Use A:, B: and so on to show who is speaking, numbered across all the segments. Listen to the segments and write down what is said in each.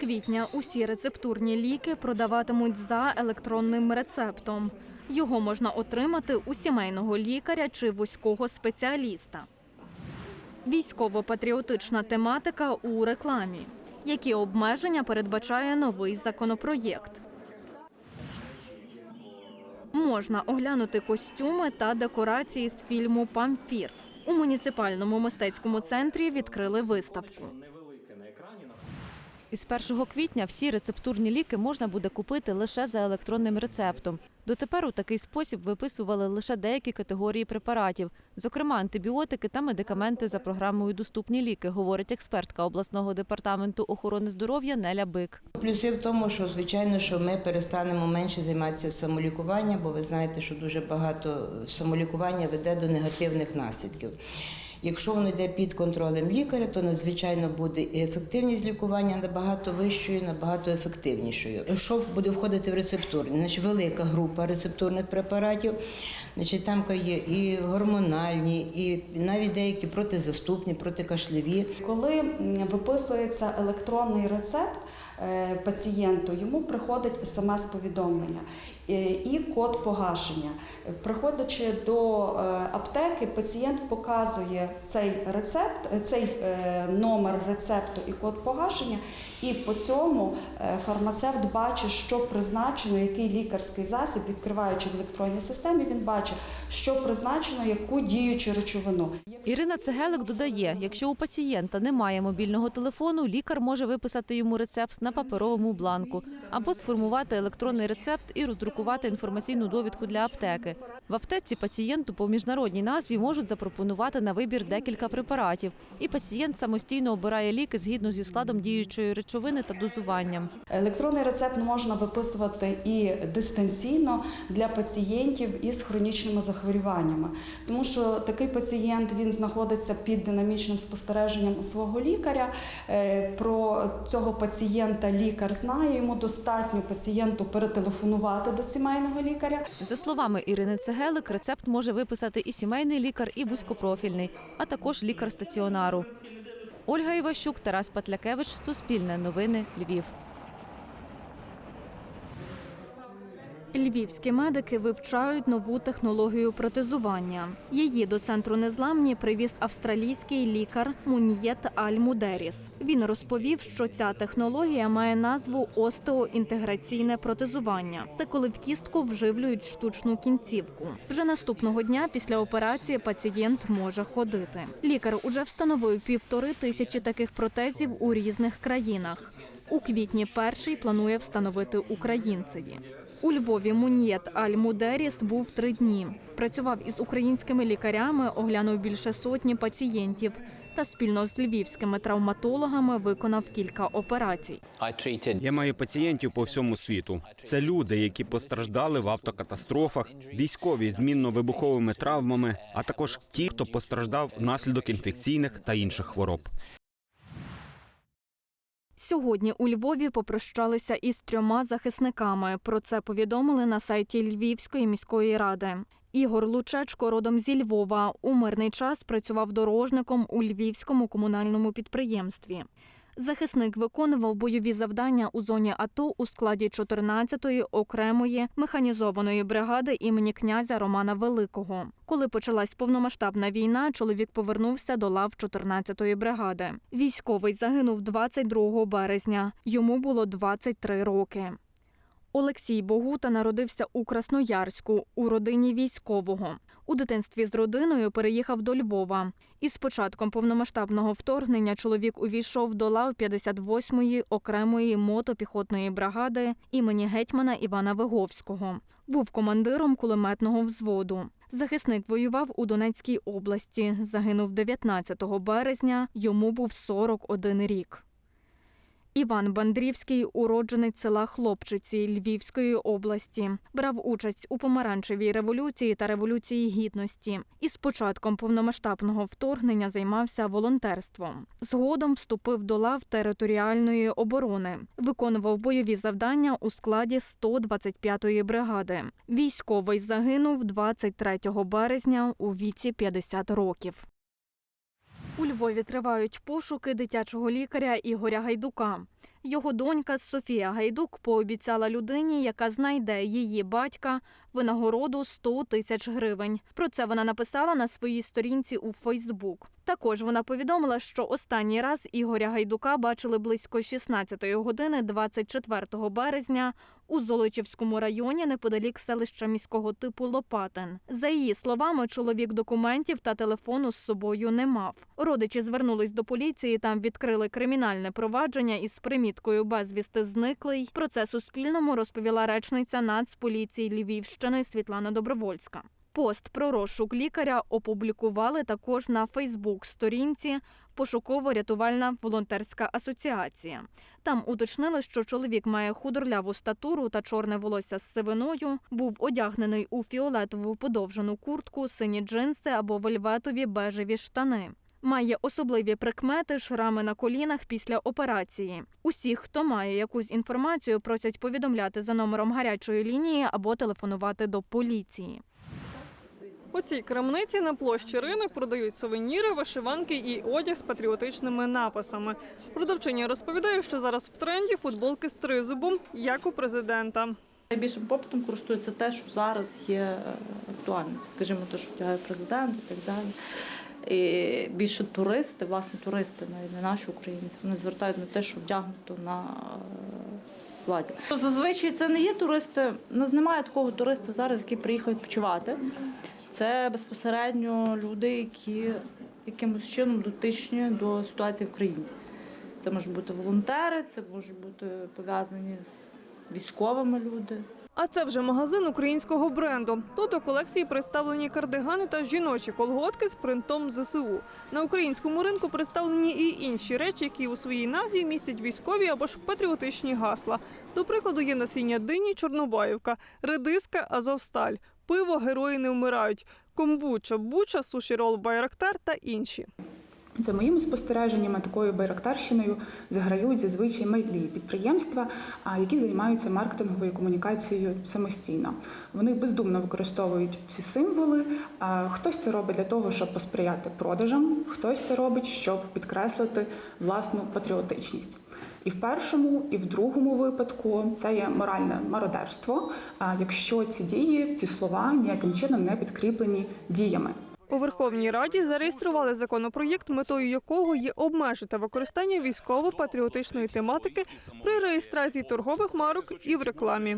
A: квітня усі рецептурні ліки продаватимуть за електронним рецептом. Його можна отримати у сімейного лікаря чи вузького спеціаліста. Військово-патріотична тематика у рекламі. Які обмеження передбачає новий законопроєкт? Можна оглянути костюми та декорації з фільму Памфір. У муніципальному мистецькому центрі відкрили виставку.
B: Із 1 квітня всі рецептурні ліки можна буде купити лише за електронним рецептом. Дотепер у такий спосіб виписували лише деякі категорії препаратів, зокрема антибіотики та медикаменти за програмою Доступні ліки, говорить експертка обласного департаменту охорони здоров'я Неля Бик.
C: Плюси в тому, що звичайно, що ми перестанемо менше займатися самолікуванням, бо ви знаєте, що дуже багато самолікування веде до негативних наслідків. Якщо воно йде під контролем лікаря, то надзвичайно буде і ефективність лікування набагато вищою, набагато ефективнішою. Що буде входити в рецептурні? Значить, велика група рецептурних препаратів. Значить, там є і гормональні, і навіть деякі протизаступні, протикашляві.
D: Коли виписується електронний рецепт е, пацієнту, йому приходить смс-повідомлення і код погашення. Е, Приходячи до е, аптеки, пацієнт показує цей рецепт, е, цей е, номер рецепту і код погашення, і по цьому е, фармацевт бачить, що призначено, який лікарський засіб, відкриваючи в електронній системі, він бачить, що призначено, яку діючу речовину.
B: Ірина Цегелик додає, якщо у пацієнта немає мобільного телефону, лікар може виписати йому рецепт на паперовому бланку або сформувати електронний рецепт і роздрукувати інформаційну довідку для аптеки. В аптеці пацієнту по міжнародній назві можуть запропонувати на вибір декілька препаратів, і пацієнт самостійно обирає ліки згідно зі складом діючої речовини та дозуванням.
D: Електронний рецепт можна виписувати і дистанційно для пацієнтів із хронічними захворюваннями, тому що такий пацієнт він знаходиться під динамічним спостереженням у свого лікаря. Е, Про цього пацієнта лікар знає. Йому достатньо пацієнту перетелефонувати до сімейного лікаря.
B: За словами Ірини Цегелик, рецепт може виписати і сімейний лікар, і вузькопрофільний, а також лікар стаціонару. Ольга Іващук, Тарас Патлякевич, Суспільне новини, Львів.
A: Львівські медики вивчають нову технологію протезування. Її до центру незламні привіз австралійський лікар Муньєт Аль-Мудеріс. Він розповів, що ця технологія має назву остеоінтеграційне протезування. Це коли в кістку вживлюють штучну кінцівку. Вже наступного дня після операції пацієнт може ходити. Лікар уже встановив півтори тисячі таких протезів у різних країнах. У квітні перший планує встановити українцеві. У Львові Муньєт Аль-Мудеріс був три дні. Працював із українськими лікарями, оглянув більше сотні пацієнтів та спільно з львівськими травматологами виконав кілька операцій.
E: Я маю пацієнтів по всьому світу. Це люди, які постраждали в автокатастрофах, військові з мінно-вибуховими травмами, а також ті, хто постраждав внаслідок інфекційних та інших хвороб.
A: Сьогодні у Львові попрощалися із трьома захисниками. Про це повідомили на сайті Львівської міської ради. Ігор Лучечко родом зі Львова. У мирний час працював дорожником у львівському комунальному підприємстві. Захисник виконував бойові завдання у зоні АТО у складі 14-ї окремої механізованої бригади імені князя Романа Великого. Коли почалась повномасштабна війна, чоловік повернувся до лав 14-ї бригади. Військовий загинув 22 березня. Йому було 23 роки. Олексій Богута народився у Красноярську у родині військового. У дитинстві з родиною переїхав до Львова. Із початком повномасштабного вторгнення чоловік увійшов до лав 58-ї окремої мотопіхотної бригади імені гетьмана Івана Виговського. Був командиром кулеметного взводу. Захисник воював у Донецькій області. Загинув 19 березня. Йому був 41 рік. Іван Бандрівський, уродженець села Хлопчиці Львівської області, брав участь у помаранчевій революції та революції гідності. І з початком повномасштабного вторгнення займався волонтерством. Згодом вступив до лав територіальної оборони, виконував бойові завдання у складі 125-ї бригади. Військовий загинув 23 березня у віці 50 років. Львові тривають пошуки дитячого лікаря Ігоря Гайдука. Його донька Софія Гайдук пообіцяла людині, яка знайде її батька, винагороду 100 тисяч гривень. Про це вона написала на своїй сторінці у Фейсбук. Також вона повідомила, що останній раз Ігоря Гайдука бачили близько 16 години 24 березня у Золочівському районі неподалік селища міського типу Лопатин. За її словами, чоловік документів та телефону з собою не мав. Родичі звернулись до поліції. Там відкрили кримінальне провадження із приміткою безвісти зниклий. Про це Суспільному розповіла речниця Нацполіції Львівщини Світлана Добровольська. Пост про розшук лікаря опублікували також на Фейсбук-сторінці Пошуково-рятувальна волонтерська асоціація. Там уточнили, що чоловік має худорляву статуру та чорне волосся з сивиною, був одягнений у фіолетову подовжену куртку, сині джинси або вельветові бежеві штани. Має особливі прикмети, шрами на колінах після операції. Усіх, хто має якусь інформацію, просять повідомляти за номером гарячої лінії або телефонувати до поліції.
F: У цій крамниці на площі ринок продають сувеніри, вишиванки і одяг з патріотичними написами. Продавчиня розповідає, що зараз в тренді футболки з тризубом, як у президента.
G: Найбільшим попитом користується те, що зараз є е, актуальним. Скажімо, те, що вдягає президент і так далі. І більше туристи, власне, туристи, навіть не наші українці, вони звертають на те, що вдягнуто на е, владі. Зазвичай це не є туристи. У нас немає такого туриста зараз, який приїхав відпочивати. Це безпосередньо люди, які якимось чином дотичні до ситуації в країні. Це можуть бути волонтери, це можуть бути пов'язані з військовими люди.
F: А це вже магазин українського бренду. Тут у колекції представлені кардигани та жіночі колготки з принтом ЗСУ. На українському ринку представлені і інші речі, які у своїй назві містять військові або ж патріотичні гасла. До прикладу, є насіння дині Чорнобаївка, редиска Азовсталь, пиво Герої не вмирають, комбуча, буча, суші рол Байрактар та інші.
H: За моїми спостереженнями, такою байрактарщиною заграють зазвичай малі підприємства, які займаються маркетинговою комунікацією самостійно. Вони бездумно використовують ці символи. Хтось це робить для того, щоб посприяти продажам, хтось це робить, щоб підкреслити власну патріотичність. І в першому, і в другому випадку це є моральне мародерство, якщо ці дії, ці слова ніяким чином не підкріплені діями.
F: У Верховній Раді зареєстрували законопроєкт, метою якого є обмежити використання військово-патріотичної тематики при реєстрації торгових марок і в рекламі.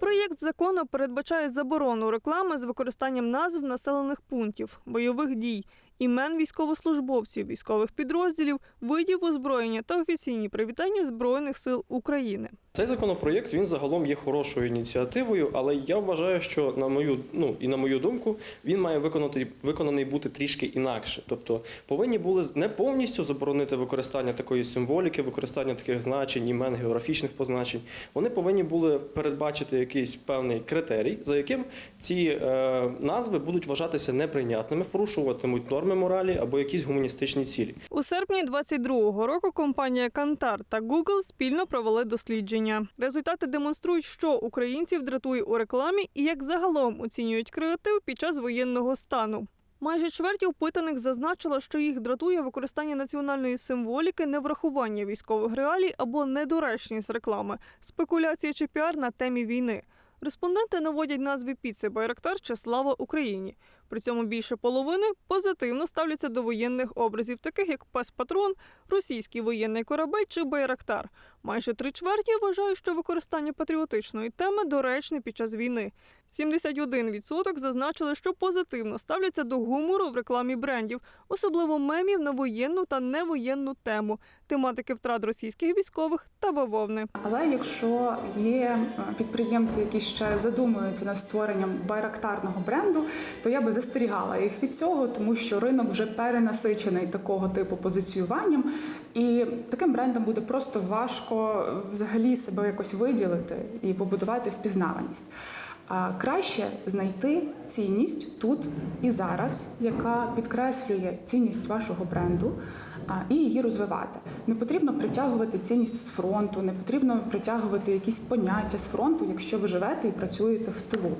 F: Проєкт закону передбачає заборону реклами з використанням назв населених пунктів, бойових дій, імен військовослужбовців, військових підрозділів, видів озброєння та офіційні привітання Збройних сил України.
I: Цей законопроєкт він загалом є хорошою ініціативою, але я вважаю, що на мою ну і на мою думку, він має виконати виконаний бути трішки інакше. Тобто повинні були не повністю заборонити використання такої символіки, використання таких значень, імен, географічних позначень. Вони повинні були передбачити якийсь певний критерій, за яким ці е, назви будуть вважатися неприйнятними, порушуватимуть норми моралі або якісь гуманістичні цілі.
F: У серпні 22-го року компанія Кантар та Google спільно провели дослідження. Результати демонструють, що українців дратує у рекламі і як загалом оцінюють креатив під час воєнного стану. Майже чверть опитаних зазначила, що їх дратує використання національної символіки, неврахування військових реалій або недоречність реклами, спекуляції чи піар на темі війни. Респонденти наводять назви піци Байрактар чи Слава Україні. При цьому більше половини позитивно ставляться до воєнних образів, таких як пес Патрон, російський воєнний корабель чи Байрактар. Майже три чверті вважають, що використання патріотичної теми доречне під час війни. 71% зазначили, що позитивно ставляться до гумору в рекламі брендів, особливо мемів на воєнну та невоєнну тему, тематики втрат російських військових та бавовни.
H: Але якщо є е, підприємці, які ще задумуються над створенням байрактарного бренду, то я би застерігала їх від цього, тому що ринок вже перенасичений такого типу позиціюванням, і таким брендам буде просто важко взагалі себе якось виділити і побудувати впізнаваність. А краще знайти цінність тут і зараз, яка підкреслює цінність вашого бренду, і її розвивати. Не потрібно притягувати цінність з фронту, не потрібно притягувати якісь поняття з фронту, якщо ви живете і працюєте в тилу.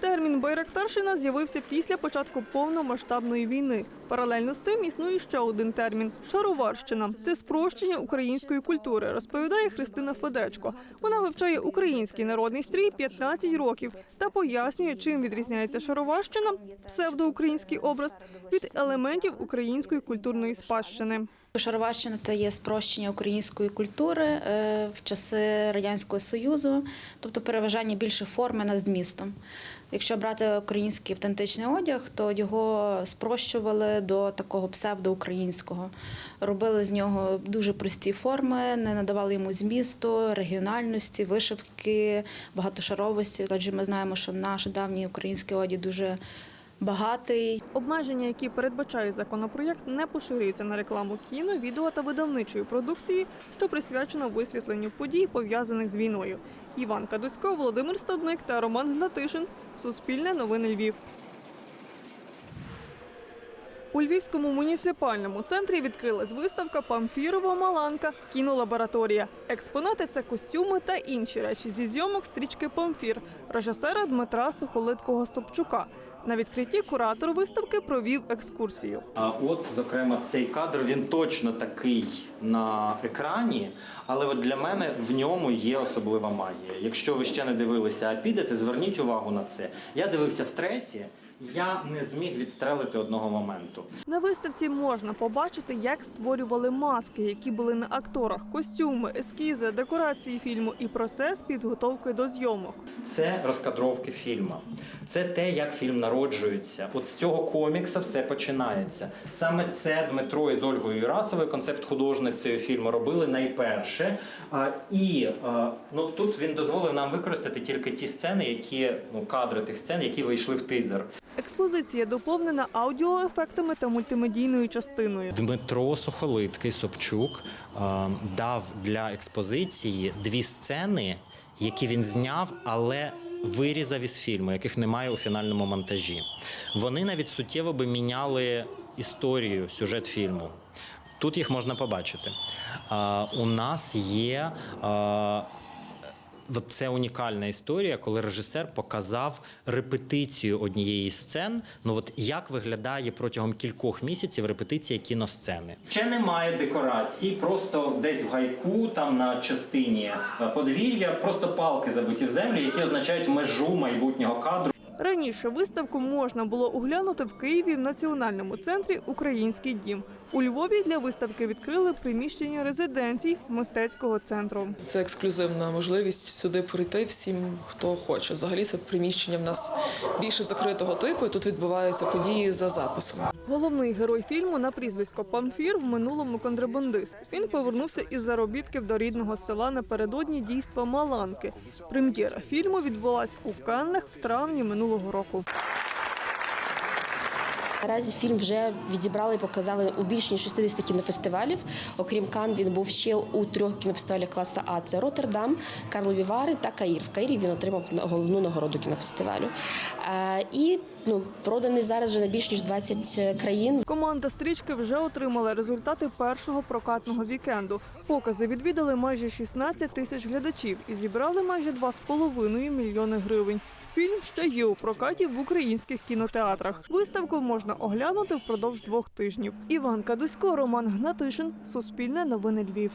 F: Термін Байрактарщина з'явився після початку повномасштабної війни. Паралельно з тим існує ще один термін шароварщина. Це спрощення української культури, розповідає Христина Федечко. Вона вивчає український народний стрій 15 років та пояснює, чим відрізняється шароварщина, псевдоукраїнський образ від елементів української культурної спадщини.
J: Шароварщина це є спрощення української культури е, в часи Радянського Союзу, тобто переважання більше форми над змістом. Якщо брати український автентичний одяг, то його спрощували до такого псевдоукраїнського. Робили з нього дуже прості форми, не надавали йому змісту, регіональності, вишивки, багатошаровості. Адже ми знаємо, що наш давній український одяг дуже багатий,
F: Обмеження, які передбачає законопроєкт, не поширюються на рекламу кіно, відео та видавничої продукції, що присвячена висвітленню подій, пов'язаних з війною. Іван Кадусько, Володимир Стадник та Роман Гнатишин. Суспільне новини Львів. У Львівському муніципальному центрі відкрилась виставка Памфірова Маланка кінолабораторія. Експонати це костюми та інші речі зі зйомок стрічки Памфір режисера Дмитра Сухолиткого Собчука. На відкритті куратор виставки провів екскурсію.
K: А от, зокрема, цей кадр він точно такий на екрані, але от для мене в ньому є особлива магія. Якщо ви ще не дивилися, а підете, зверніть увагу на це. Я дивився втретє, я не зміг відстрелити одного моменту.
F: На виставці можна побачити, як створювали маски, які були на акторах, костюми, ескізи, декорації фільму і процес підготовки до зйомок.
K: Це розкадровки фільму. Це те, як фільм народжується. От з цього комікса все починається. Саме це Дмитро із Ольгою Юрасовою, концепт художницею фільму, робили найперше. А, і а, ну, тут він дозволив нам використати тільки ті сцени, які ну, кадри тих сцен, які вийшли в тизер.
F: Експозиція доповнена аудіоефектами та мультимедійною частиною.
K: Дмитро Сухолиткий Собчук е, дав для експозиції дві сцени, які він зняв, але вирізав із фільму, яких немає у фінальному монтажі. Вони навіть суттєво би міняли історію, сюжет фільму. Тут їх можна побачити. Е, у нас є. Це унікальна історія, коли режисер показав репетицію однієї сцен. Ну от як виглядає протягом кількох місяців репетиція кіносцени. Ще немає декорацій, просто десь в гайку, там на частині е, подвір'я, просто палки забиті в землю, які означають межу майбутнього кадру.
F: Раніше виставку можна було оглянути в Києві в національному центрі Український дім. У Львові для виставки відкрили приміщення резиденцій мистецького центру.
L: Це ексклюзивна можливість сюди прийти всім, хто хоче. Взагалі це приміщення в нас більше закритого типу. і Тут відбуваються події за записом.
F: Головний герой фільму на прізвисько Памфір в минулому контрабандист. Він повернувся із заробітків до рідного села напередодні дійства Маланки. Прем'єра фільму відбулась у Каннах в травні минулого року.
M: Наразі фільм вже відібрали і показали у більш ніж 60 кінофестивалів. Окрім Кан, він був ще у трьох кінофестивалях класу А: це Роттердам, Карлові Вари та Каїр. В Каїрі він отримав головну нагороду кінофестивалю. Е, І ну проданий зараз вже на більш ніж 20 країн.
F: Команда стрічки вже отримала результати першого прокатного вікенду. Покази відвідали майже 16 тисяч глядачів і зібрали майже 2,5 мільйони гривень. Фільм ще є у прокаті в українських кінотеатрах. Виставку можна оглянути впродовж двох тижнів. Іван Кадусько, Роман Гнатишин, Суспільне новини Львів.